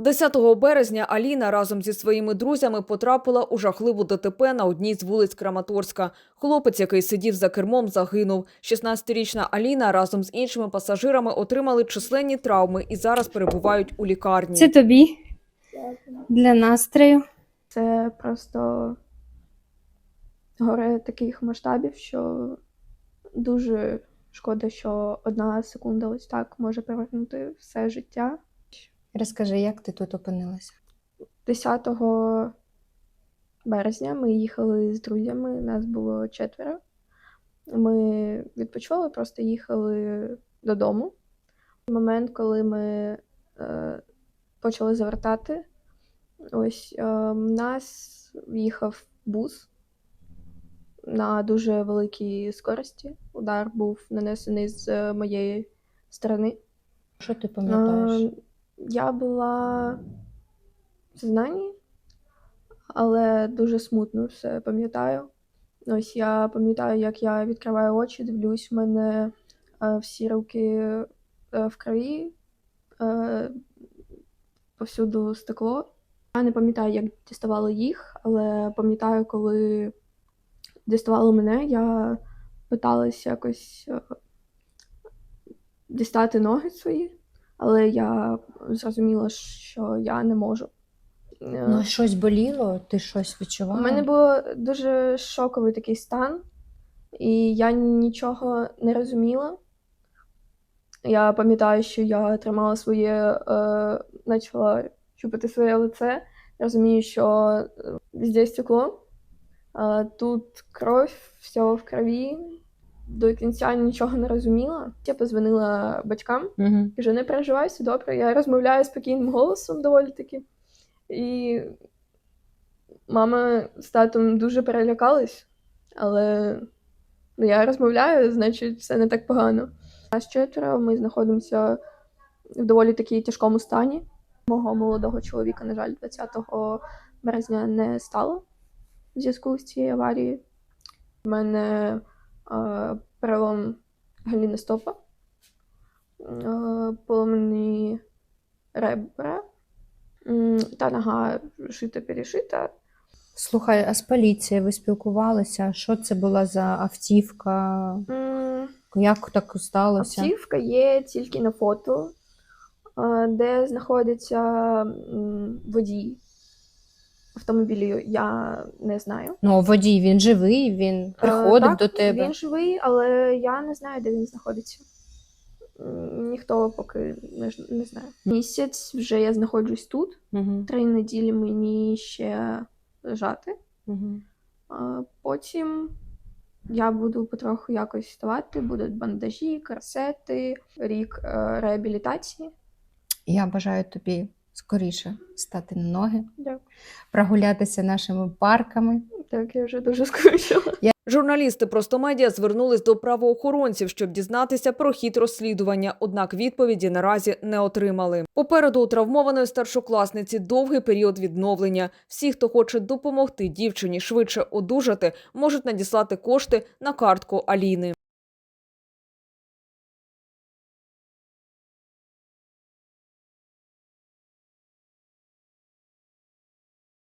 10 березня Аліна разом зі своїми друзями потрапила у жахливу ДТП на одній з вулиць Краматорська. Хлопець, який сидів за кермом, загинув. 16-річна Аліна разом з іншими пасажирами отримали численні травми і зараз перебувають у лікарні. Це тобі для настрою. Це просто горе таких масштабів, що дуже шкода, що одна секунда ось так може перевернути все життя. Розкажи, як ти тут опинилася? 10 березня ми їхали з друзями, нас було четверо. Ми відпочивали, просто їхали додому. В момент, коли ми е, почали завертати, ось е, нас в'їхав бус на дуже великій скорості. Удар був нанесений з моєї сторони. Що ти пам'ятаєш? Е, Я була в сознанні, але дуже смутно все пам'ятаю. Ось я пам'ятаю, як я відкриваю очі, дивлюсь, в мене е, всі руки е, в крові, е, повсюду стекло. Я не пам'ятаю, як діставали їх, але пам'ятаю, коли діставали мене, я питалася якось дістати ноги свої але я зрозуміла, що я не можу. Е, Ну, щось боліло, ти щось У мене був дуже шоковий такий стан, і я нічого не розуміла. Я пам'ятаю, що я тримала своє, е, почала чупити своє лице. Розумію, що е, везде стекло, а тут кров, все в крові. До кінця нічого не розуміла. Я позвонила батькам. Угу. Кажу, не переживай, все добре. Я розмовляю спокійним голосом доволі таки. І мама з татом дуже перелякались, але ну, я розмовляю, значить, все не так погано. Нас четверо ми знаходимося в доволі таки тяжкому стані. Мого молодого чоловіка, на жаль, 20 березня не стало в зв'язку з цією аварією. У мене перелом галіностопа е, поломані ребра, та нога шита перешита. Слухай, а з поліцією ви спілкувалися? Що це була за автівка? М, Як так сталося? Автівка є тільки на фото, е, де знаходиться водій автомобілю, я не знаю. Ну, водій, він живий, він приходив Е, так, до тебе. Він живий, але я не знаю, де він знаходиться. Ніхто поки не, не знає. Місяць вже я знаходжусь тут. Угу. Три неділі мені ще лежати. Угу. А Потім я буду потроху якось вставати, будуть бандажі, корсети, рік е, реабілітації. Я бажаю тобі скоріше стати на ноги, Дякую. прогулятися нашими парками. Так, я вже дуже скучила. Журналісти Простомедіа звернулись до правоохоронців, щоб дізнатися про хід розслідування, однак відповіді наразі не отримали. Попереду у травмованої старшокласниці довгий період відновлення. Всі, хто хоче допомогти дівчині швидше одужати, можуть надіслати кошти на картку Аліни.